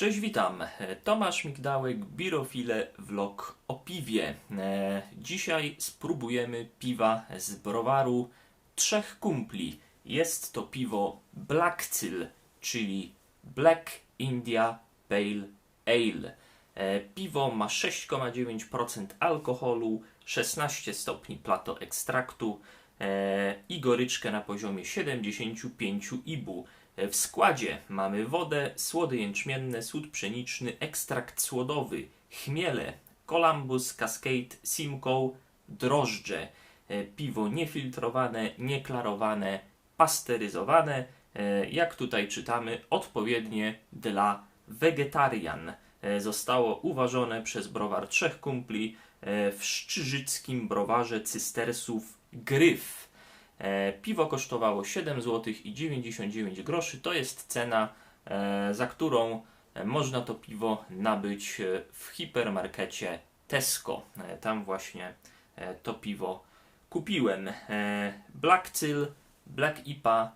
Cześć, witam. Tomasz Migdałek, Birofile, vlog o piwie. E, Dzisiaj spróbujemy piwa z browaru Trzech Kumpli. Jest to piwo Blackcyl, czyli Black India Pale Ale. E, Piwo ma 6,9% alkoholu, 16 stopni plato ekstraktu e, i goryczkę na poziomie 75 IBU. W składzie mamy wodę, słody jęczmienne, słód pszeniczny, ekstrakt słodowy, chmiele, Columbus, Cascade, Simcoe, drożdże, e, piwo niefiltrowane, nieklarowane, pasteryzowane, e, jak tutaj czytamy, odpowiednie dla wegetarian. E, Zostało uważone przez browar Trzech Kumpli w szczyżyckim browarze cystersów Gryf. E, Piwo kosztowało 7 zł i 99 groszy. To jest cena, e, za którą e, można to piwo nabyć w hipermarkecie Tesco. Tam właśnie to piwo kupiłem. Black Cyl, Black IPA,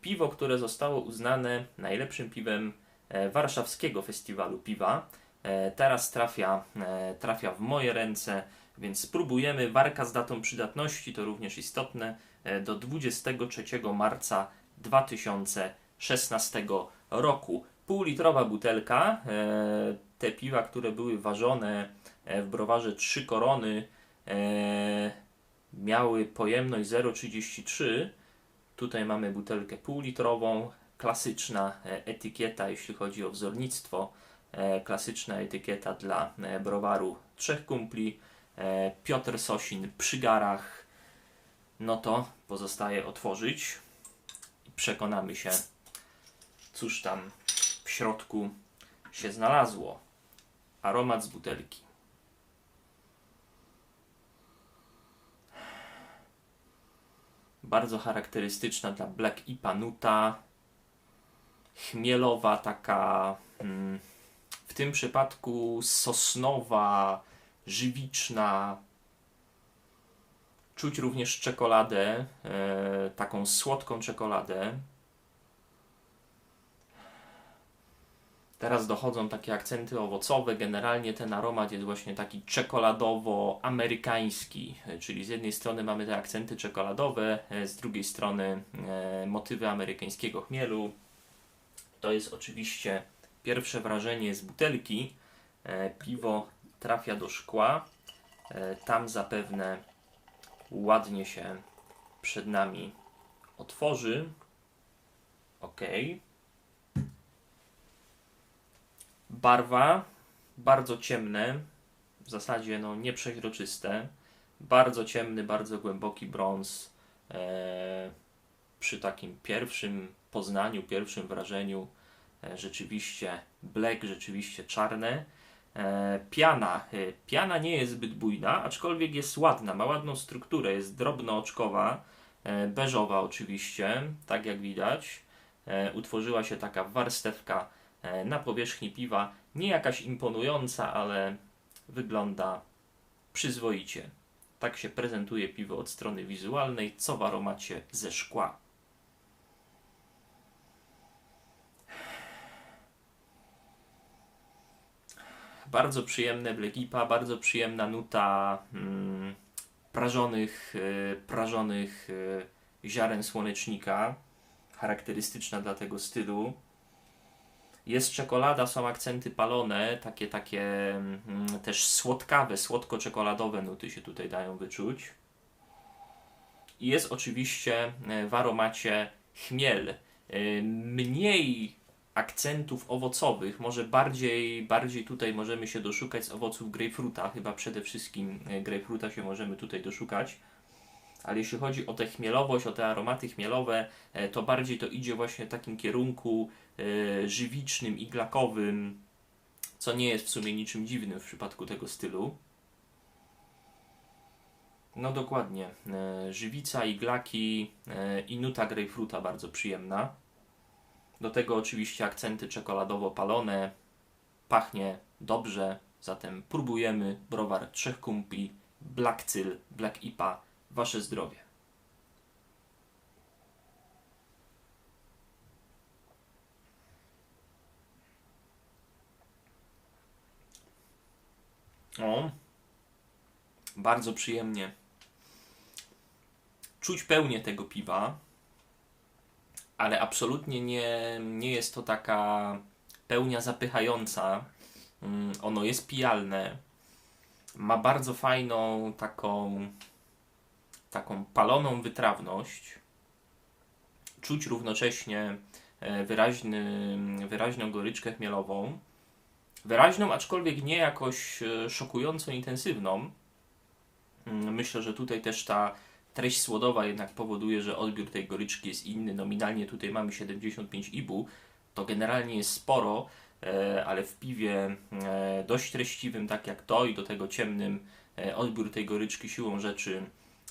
piwo, które zostało uznane najlepszym piwem warszawskiego festiwalu piwa. Teraz trafia, trafia w moje ręce, więc spróbujemy. Warka z datą przydatności to również istotne do 23 marca 2016 roku. Półlitrowa butelka. e, Te piwa, które były ważone e, w browarze Trzy Korony, e, miały pojemność 0,33. Tutaj mamy butelkę półlitrową, klasyczna e, etykieta, jeśli chodzi o wzornictwo. E, Klasyczna etykieta dla e, browaru Trzech Kumpli. E, Piotr Sosin przy garach. No to pozostaje otworzyć i przekonamy się, cóż tam w środku się znalazło. Aromat z butelki. Bardzo charakterystyczna dla Black IPA nuta. Chmielowa, taka mm, w tym przypadku sosnowa, żywiczna. Czuć również czekoladę, e, taką słodką czekoladę. Teraz dochodzą takie akcenty owocowe. Generalnie ten aromat jest właśnie taki czekoladowo-amerykański, e, czyli z jednej strony mamy te akcenty czekoladowe, e, z drugiej strony e, motywy amerykańskiego chmielu. To jest oczywiście pierwsze wrażenie z butelki. E, piwo trafia do szkła. E, tam zapewne ładnie się przed nami otworzy. Ok. Barwa bardzo ciemne, w zasadzie no nieprzeźroczyste. Bardzo ciemny, bardzo głęboki brąz. E, przy takim pierwszym poznaniu, pierwszym wrażeniu e, rzeczywiście black, rzeczywiście czarne. E, piana. E, piana nie jest zbyt bujna, aczkolwiek jest ładna, ma ładną strukturę, jest drobnooczkowa, e, beżowa oczywiście, tak jak widać. Utworzyła się taka warstewka na powierzchni piwa, nie jakaś imponująca, ale wygląda przyzwoicie. Tak się prezentuje piwo od strony wizualnej, co w aromacie ze szkła. Bardzo przyjemne blegipa, bardzo przyjemna nuta mm, prażonych, e, prażonych e, ziaren słonecznika, charakterystyczna dla tego stylu. Jest czekolada, są akcenty palone, takie, takie mm, też słodkawe, słodko-czekoladowe nuty się tutaj dają wyczuć. I jest oczywiście e, w aromacie chmiel. Mniej akcentów owocowych, może bardziej, bardziej tutaj możemy się doszukać z owoców grejpfruta, chyba przede wszystkim e, grejpfruta się możemy tutaj doszukać. Ale jeśli chodzi o tę chmielowość, o te aromaty chmielowe, e, to bardziej to idzie właśnie w takim kierunku e, żywicznym, iglakowym, co nie jest w sumie niczym dziwnym w przypadku tego stylu. No dokładnie. Żywica, iglaki i nuta grejpfruta bardzo przyjemna. Do tego oczywiście akcenty czekoladowo-palone. Pachnie dobrze, zatem próbujemy browar Trzech Kumpli, Black Cyl, Black IPA. Wasze zdrowie. O, bardzo przyjemnie. Czuć pełnię tego piwa ale absolutnie nie, nie jest to taka pełnia zapychająca. Mm, ono jest pijalne. Ma bardzo fajną taką taką paloną wytrawność. Czuć równocześnie e, wyraźny, wyraźną goryczkę chmielową. Wyraźną, aczkolwiek nie jakoś e, szokująco intensywną. Mm, myślę, że tutaj też ta treść słodowa jednak powoduje, że odbiór tej goryczki jest inny. Nominalnie tutaj mamy 75 IBU, to generalnie jest sporo, e, ale w piwie dość treściwym, tak jak to i do tego ciemnym, odbiór tej goryczki siłą rzeczy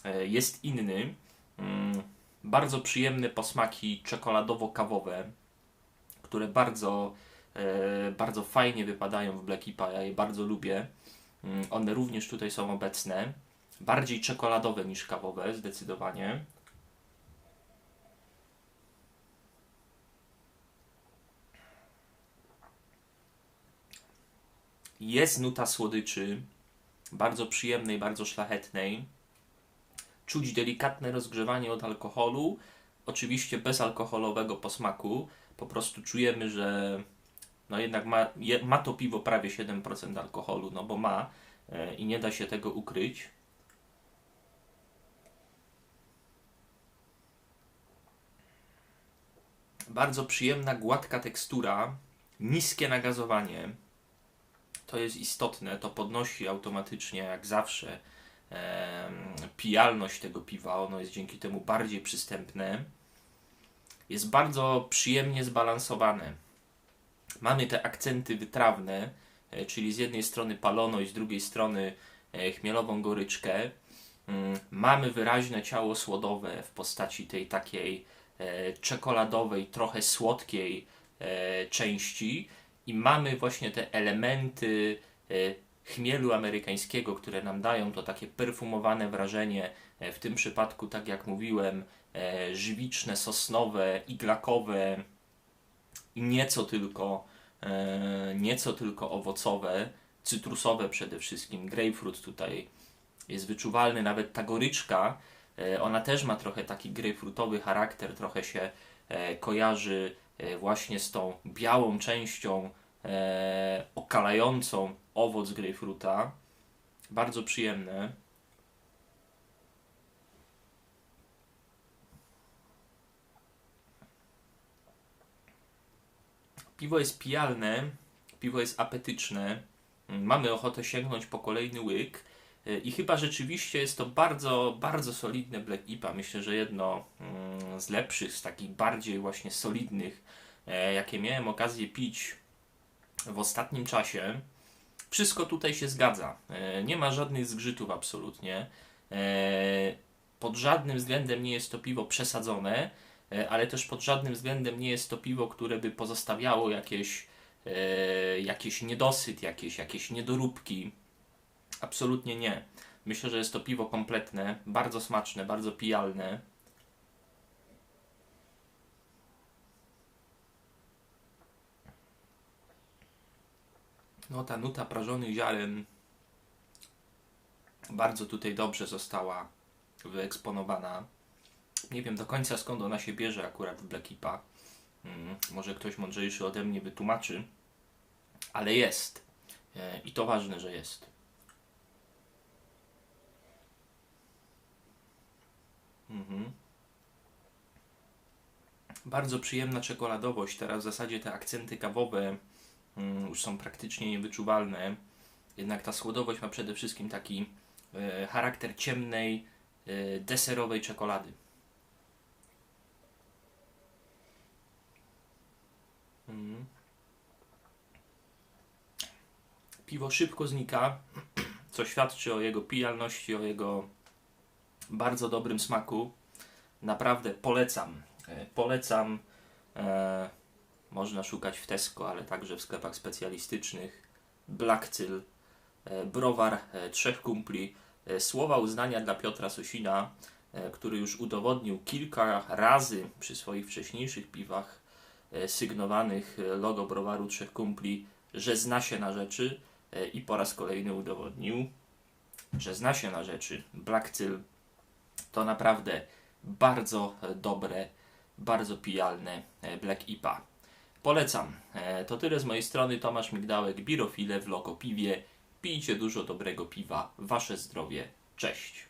E, jest inny. Mm, bardzo przyjemne posmaki czekoladowo-kawowe, które bardzo, e, bardzo fajnie wypadają w Black Ipa. Ja je bardzo lubię. Mm, one również tutaj są obecne. Bardziej czekoladowe niż kawowe, zdecydowanie. Jest nuta słodyczy, bardzo przyjemnej, bardzo szlachetnej czuć delikatne rozgrzewanie od alkoholu, oczywiście bezalkoholowego posmaku. Po prostu czujemy, że no jednak ma, je, ma to piwo prawie 7% alkoholu, no bo ma e, i nie da się tego ukryć. Bardzo przyjemna, gładka tekstura, niskie nagazowanie. To jest istotne, to podnosi automatycznie, jak zawsze, pijalność tego piwa, ono jest dzięki temu bardziej przystępne. Jest bardzo przyjemnie zbalansowane. Mamy te akcenty wytrawne, e, czyli z jednej strony palono i z drugiej strony e, chmielową goryczkę. Mm, mamy wyraźne ciało słodowe w postaci tej takiej e, czekoladowej, trochę słodkiej części i mamy właśnie te elementy chmielu amerykańskiego, które nam dają to takie perfumowane wrażenie, e, w tym przypadku, tak jak mówiłem, e, żywiczne, sosnowe, iglakowe i nieco tylko, e, nieco tylko owocowe, cytrusowe przede wszystkim. Grapefruit tutaj jest wyczuwalny, nawet ta goryczka, ona też ma trochę taki grapefruitowy charakter, trochę się kojarzy właśnie z tą białą częścią okalającą owoc grejpfruta. Bardzo przyjemne. Piwo jest pijalne, piwo jest apetyczne. Mamy ochotę sięgnąć po kolejny łyk. I chyba rzeczywiście jest to bardzo, bardzo solidne Black IPA. Myślę, że jedno mm, z lepszych, z takich bardziej właśnie solidnych, e, jakie miałem okazję pić w ostatnim czasie. Wszystko tutaj się zgadza. E, nie ma żadnych zgrzytów absolutnie. E, pod żadnym względem nie jest to piwo przesadzone, e, ale też pod żadnym względem nie jest to piwo, które by pozostawiało jakieś, jakieś niedosyt, jakieś, jakieś niedoróbki. Absolutnie nie. Myślę, że jest to piwo kompletne, bardzo smaczne, bardzo pijalne. No ta nuta prażonych ziaren bardzo tutaj dobrze została wyeksponowana. Nie wiem do końca skąd ona się bierze akurat w Blackipa. Hmm, może ktoś mądrzejszy ode mnie wytłumaczy, ale jest. E, I to ważne, że jest. Bardzo przyjemna czekoladowość. Teraz w zasadzie te akcenty kawowe Mm, już są praktycznie niewyczuwalne. Jednak ta słodowość ma przede wszystkim taki e, charakter ciemnej, e, deserowej czekolady. Mm. Piwo szybko znika, co świadczy o jego pijalności, o jego bardzo dobrym smaku. Naprawdę polecam. E, polecam. E, można szukać w Tesco, ale także w sklepach specjalistycznych. Blackcyl, e, browar trzech kumpli. Słowa uznania dla Piotra Sosina, który już udowodnił kilka razy przy swoich wcześniejszych piwach sygnowanych logo browaru trzech kumpli, że zna się na rzeczy. i po raz kolejny udowodnił, że zna się na rzeczy. Black Cyl to naprawdę bardzo dobre, bardzo pijalne e, Black IPA. Polecam. E, To tyle z mojej strony. Tomasz Migdałek, Birofile w Lokopiwie. Pijcie dużo dobrego piwa. Wasze zdrowie. Cześć.